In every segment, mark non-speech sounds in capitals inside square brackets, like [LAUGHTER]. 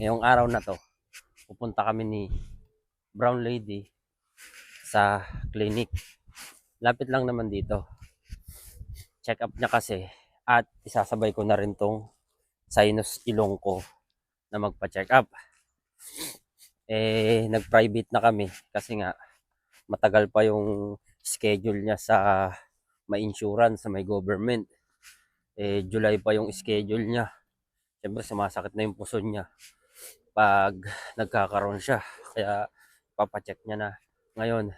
Ngayong araw na to, pupunta kami ni Brown Lady sa clinic. Lapit lang naman dito. Check up niya kasi at isasabay ko na rin tong sinus ilong ko na magpa-check up. Eh, nag-private na kami kasi nga matagal pa yung schedule niya sa may insurance, sa may government. Eh, July pa yung schedule niya. Siyempre, sumasakit na yung puso niya pag nagkakaroon siya. Kaya, papacheck niya na ngayon.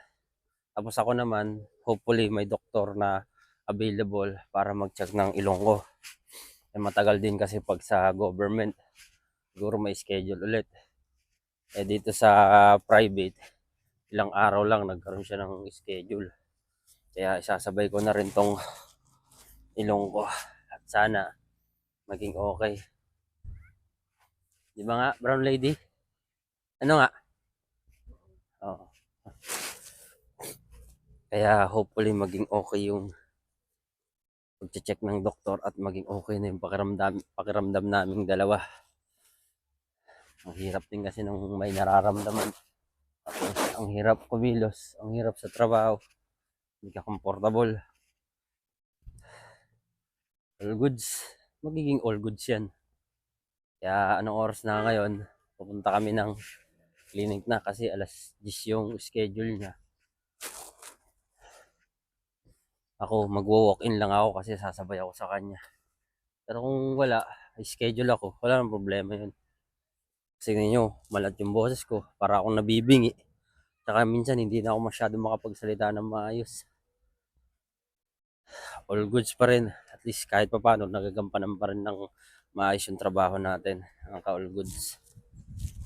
Tapos ako naman, hopefully, may doktor na available para mag-check ng ilong ko. Eh, matagal din kasi pag sa government, siguro may schedule ulit. Eh, dito sa private, ilang araw lang nagkaroon siya ng schedule. Kaya isasabay ko na rin tong ilong ko. At sana maging okay. Di ba nga, brown lady? Ano nga? Oo. Kaya hopefully maging okay yung pag-check ng doktor at maging okay na yung pakiramdam, pakiramdam naming dalawa. Ang hirap din kasi nung may nararamdaman. Tapos, ang hirap kumilos, ang hirap sa trabaho. Hindi ka comfortable. All goods. Magiging all goods yan. Kaya anong oras na ngayon, pupunta kami ng clinic na kasi alas 10 yung schedule niya. Ako, magwo-walk-in lang ako kasi sasabay ako sa kanya. Pero kung wala, schedule ako, wala nang problema yun. Kasi ninyo, malat yung boses ko, para akong nabibingi. Tsaka minsan hindi na ako masyado makapagsalita ng maayos. All goods pa rin. At least kahit pa paano, nagagampanan pa rin ng maayos yung trabaho natin. Ang ka-all goods.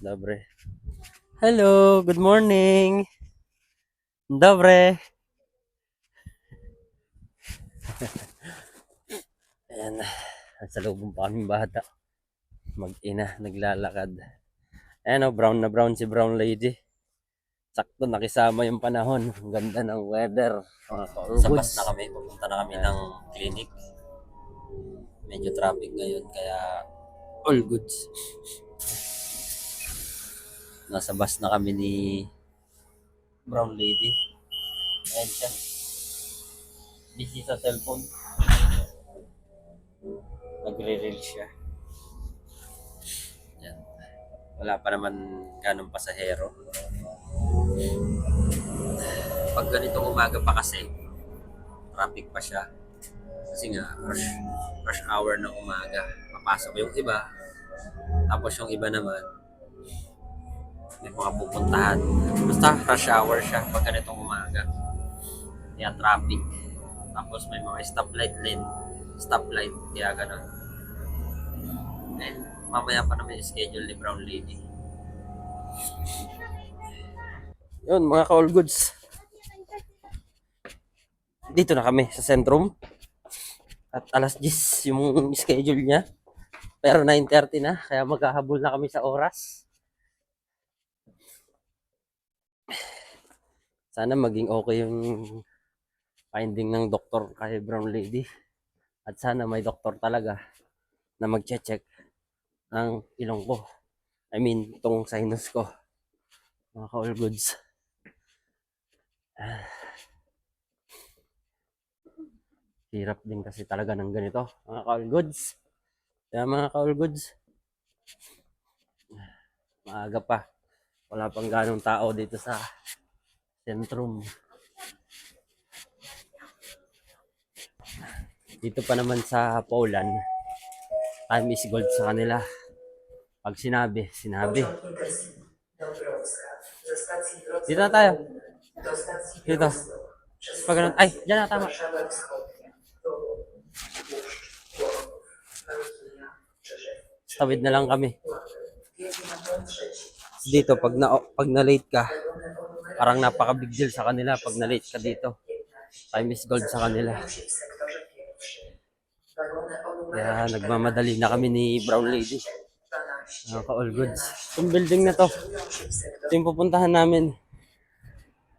Dobre. Hello, good morning. Dobre. [LAUGHS] Ayan, nasa loob pa kaming bata. Mag-ina, naglalakad. Ayan o, brown na brown si brown lady. Sakto, nakisama yung panahon. Ang ganda ng weather. Mga ka-all Sa bus na kami, pupunta na kami ng clinic. Medyo traffic ngayon, kaya all goods. Nasa bus na kami ni brown lady. Ayan siya. Busy sa cellphone. Nagre-reel siya. Yan. Wala pa naman ganong pasahero. Pag ganitong umaga pa kasi, traffic pa siya. Kasi nga, rush, rush hour ng umaga. Papasok yung iba. Tapos yung iba naman, may mga pupuntahan. Basta rush hour siya pag ganitong umaga. Kaya traffic. Tapos may mga stoplight lane. Stoplight. Kaya ganun. And mamaya pa naman yung schedule ni Brown Lady. Yun, mga ka-all goods. Dito na kami sa Centrum. At alas 10 yung [LAUGHS] schedule niya. Pero 9.30 na, kaya maghahabol na kami sa oras. Sana maging okay yung finding ng doktor kay Brown Lady. At sana may doktor talaga na magche-check ng ilong ko. I mean, itong sinus ko. Mga ka-all goods. Ah. Hirap din kasi talaga ng ganito, mga ka-all goods. Kaya mga ka-all goods, maaga pa. Wala pang ganong tao dito sa sentrum. Dito pa naman sa Poland, time is gold sa kanila. Pag sinabi, sinabi. Dito na tayo. Dito. Pag ganun, ay, dyan na, tama. Tawid na lang kami. Dito, pag na, pag na late ka, parang napaka-big deal sa kanila pag na late ka dito. 15. Time is gold sa kanila. Kaya nagmamadali na kami ni Brown Lady. 12. Mga ka-all goods. Itong building na to, ito yung pupuntahan namin.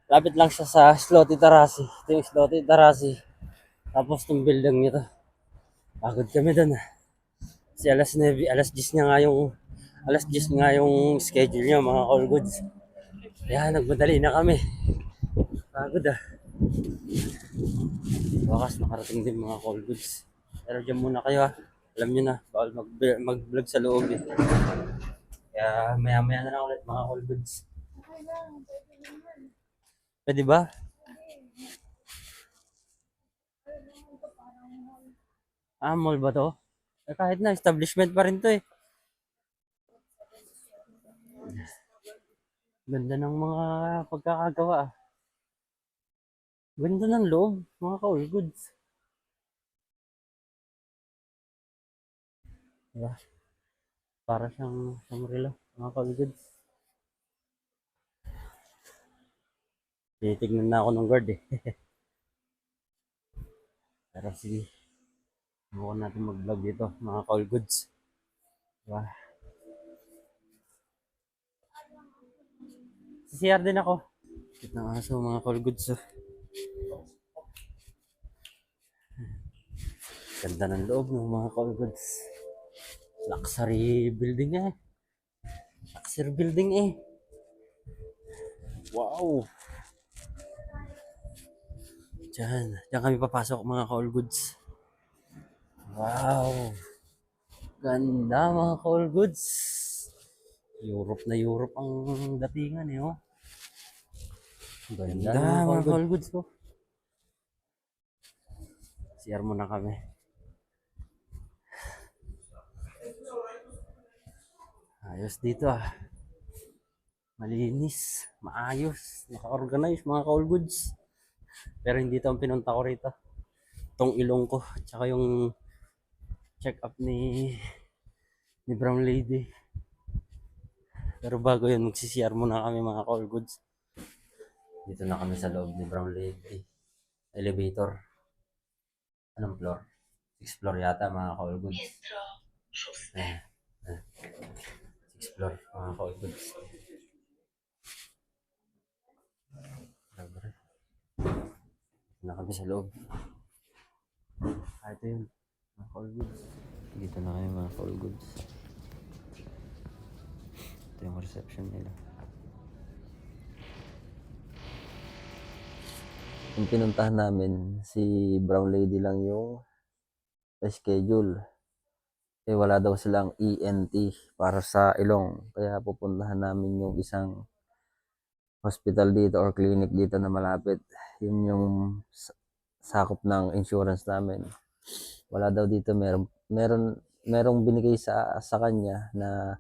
Lapit lang siya sa Slotty Tarasi. Ito yung Slotty Tarasi. Tapos itong building nito. Pagod kami doon. Kasi alas 9, alas 10 niya nga yung Alas 10 nga yung schedule niya mga all goods. Kaya nagmadali na kami. Pagod ah. Wakas nakarating din mga call goods. Pero dyan muna kayo ah. Alam nyo na, bawal mag- mag-vlog sa loob eh. Kaya maya maya na lang ulit mga call goods. Pwede ba? Ah, mall ba to? Eh, kahit na, establishment pa rin to eh. Ganda ng mga pagkakagawa ah. Ganda ng loob, mga ka-all goods. Diba? Para siyang Shangri-La, mga ka-all goods. Titignan na ako ng guard eh. [LAUGHS] Pero sige. Subukan natin mag-vlog dito, mga ka-all goods. Diba? CR din ako. Cute ng aso, mga ka-all goods. Oh. Ganda ng loob ng mga call goods. Luxury building eh. Luxury building eh. Wow. Diyan. Diyan kami papasok mga call goods. Wow. Ganda mga call goods. Europe na Europe ang datingan eh oh. Ganda, mga call goods ko. CR muna kami. Ayos dito ah. Malinis, maayos, naka-organize mga ka-all goods. Pero hindi ito ang pinunta ko rito. Itong ilong ko, tsaka yung check up ni ni Brown Lady. Pero bago yun, magsisiyar muna kami mga ka-all goods. Dito na kami sa loob ni Brown Lady. Elevator. Anong floor? Sixth floor yata mga ka-all goods. Ayan. Sixth floor mga ka-all goods. Na kami sa loob. Ah, ito yun. Mga ka-all goods. Dito na kami mga ka-all goods. Ito yung reception nila. Yung pinuntahan namin, si Brown Lady lang yung schedule. Eh wala daw silang ENT para sa ilong. Kaya pupuntahan namin yung isang hospital dito or clinic dito na malapit. Yun yung sa- sakop ng insurance namin. Wala daw dito meron meron merong binigay sa sa kanya na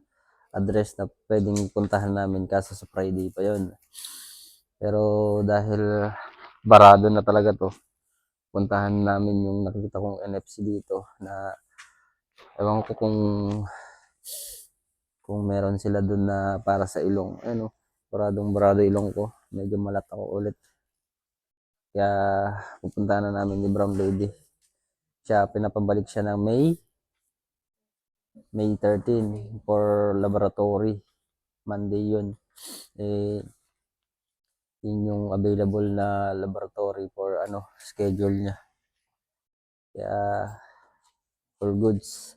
address na pwedeng puntahan namin kaso sa Friday pa yon. Pero dahil barado na talaga to, puntahan namin yung nakikita kong NFC dito na ewan ko kung kung meron sila dun na para sa ilong. Ano, baradong barado ilong ko. Medyo malat ako ulit. Kaya pupuntahan na namin ni Brown Lady. Siya, pinapabalik siya ng May May 13 for laboratory. Monday yun. Eh, yun yung available na laboratory for ano, schedule niya. Kaya, for goods.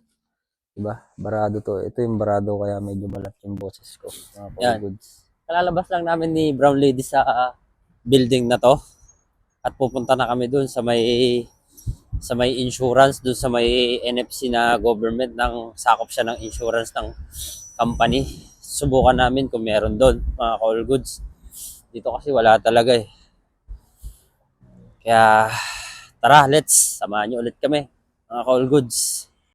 Diba? Barado to. Ito yung barado kaya medyo malat yung boses ko. Mga for Yan. goods. Kalalabas lang namin ni Brown Lady sa ah, building na to. At pupunta na kami dun sa may sa may insurance, dun sa may NFC na government ng sakop siya ng insurance ng company. Subukan namin kung meron doon, mga call goods. Dito kasi wala talaga eh. Kaya tara, let's samahan niyo ulit kami, mga call goods.